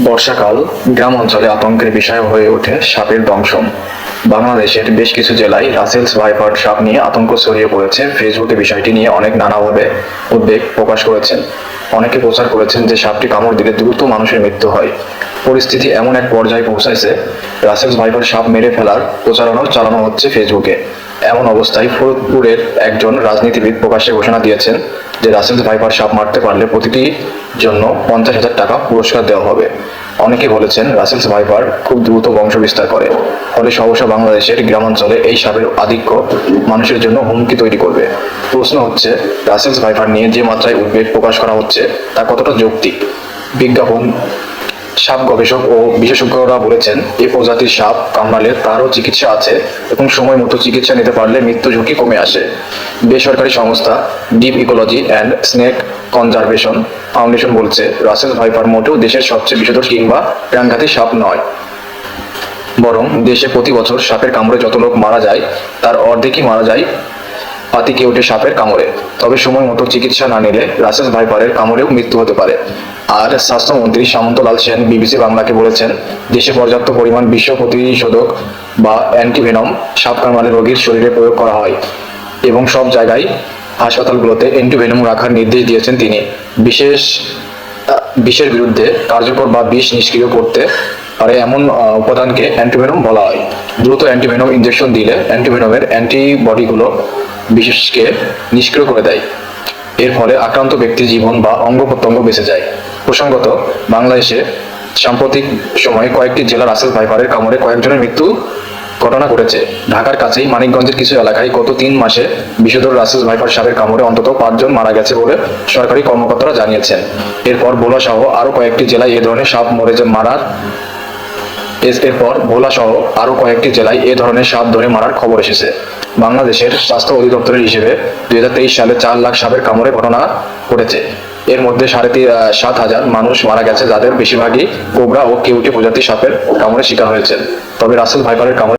বর্ষাকাল গ্রাম অঞ্চলে আতঙ্কের বিষয় হয়ে ওঠে সাপের দংশন। বাংলাদেশের বেশ কিছু জেলায় রাসেলস ভাইপার সাপ নিয়ে আতঙ্ক ছড়িয়ে পড়েছে। ফেসবুকে বিষয়টি নিয়ে অনেক নানাভাবে উদ্বেগ প্রকাশ করেছেন। অনেকে প্রচার করেছেন যে সাপটি কামড় দিলে দ্রুত মানুষের মৃত্যু হয়। পরিস্থিতি এমন এক পর্যায়ে পৌঁছাইছে। রাসেলস ভাইপার সাপ মেরে ফেলার প্রচারণাও চালানো হচ্ছে ফেসবুকে। এমন অবস্থায় ফরিদপুরের একজন রাজনীতিবিদ প্রকাশ্যে ঘোষণা দিয়েছেন যে রাসেলস ভাইপার সাপ মারতে পারলে প্রতিটি জন্য পঞ্চাশ হাজার টাকা পুরস্কার দেওয়া হবে। অনেকে বলেছেন রাসেলস ভাইপার খুব দ্রুত বংশ বিস্তার করে। ফলে সহসা বাংলাদেশের গ্রামাঞ্চলে এই সাপের আধিক্য মানুষের জন্য হুমকি তৈরি করবে। প্রশ্ন হচ্ছে রাসেলস ভাইপার নিয়ে যে মাত্রায় উদ্বেগ প্রকাশ করা হচ্ছে, তা কতটা যৌক্তিক? বিজ্ঞাপন সাপ গবেষক ও বিশেষজ্ঞরা বলেছেন, এই প্রজাতির সাপ কামড়ালে তারও চিকিৎসা আছে এবং সময় মতো চিকিৎসা নিতে পারলে মৃত্যু ঝুঁকি কমে আসে। বেসরকারি সংস্থা deep ecology and snake conservation foundation বলছে, রাসেল ভাইপার মোটেও দেশের সবচেয়ে বিষধর কিংবা প্রাণঘাতী সাপ নয়। বরং দেশে প্রতি বছর সাপের কামড়ে যত লোক মারা যায়, তার অর্ধেকই মারা যায় ওঠে সাপের কামড়ে। তবে সময় মতো চিকিৎসা না নিলে রাসেল ভাইপারের কামড়েও মৃত্যু হতে পারে। আর স্বাস্থ্যমন্ত্রী সামন্তলাল সেন বিবিসি বাংলাকে বলেছেন, দেশে পর্যাপ্ত পরিমাণ বিশ্ব প্রতিষেধক বা অ্যান্টিভেনম সাপ কামড়ালে রোগীর শরীরে প্রয়োগ করা হয় এবং সব জায়গায় হাসপাতালগুলোতে অ্যান্টিভেনম রাখার নির্দেশ দিয়েছেন তিনি। বিশেষ বিষের বিরুদ্ধে কার্যকর বা বিষ নিষ্ক্রিয় করতে পারে এমন উপাদানকে অ্যান্টিভেনম বলা হয়। দ্রুত অ্যান্টিভেনম ইনজেকশন দিলে অ্যান্টিভেনমের অ্যান্টিবডিগুলো বিশেষকে নিষ্ক্রিয় করে দেয়। এর ফলে আক্রান্ত ব্যক্তির জীবন বা অঙ্গ প্রত্যঙ্গ বেঁচে যায়। প্রসঙ্গত, বাংলাদেশে সাম্প্রতিক সময়ে কয়েকটি জেলা রাসেল ভাইপারের কামড়ে কয়েকজনের মৃত্যু ঘটনা ঘটেছে। ঢাকার কাছেই মানিকগঞ্জের কিছু এলাকায় গত তিন মাসে বিষধর রাসেল ভাইপার সাপের কামড়ে অন্তত পাঁচজন মারা গেছে বলে সরকারি কর্মকর্তারা জানিয়েছেন। এরপর ভোলা সহ আরও কয়েকটি জেলায় এ ধরনের সাপ মরে যে মারার এরপর ভোলা সহ আরও কয়েকটি জেলায় এ ধরনের সাপ ধরে মারার খবর এসেছে। বাংলাদেশের স্বাস্থ্য অধিদপ্তরের হিসেবে দুই হাজার তেইশ সালে চার লাখ সাপের কামড়ে ঘটনা ঘটেছে। এর মধ্যে সাড়ে সাত হাজার মানুষ মারা গেছে, যাদের বেশিরভাগই কোবরা ও কেউটি প্রজাতির সাপের কামড়ে শিকার হয়েছে তবে রাসেল ভাইপারের কামড়ে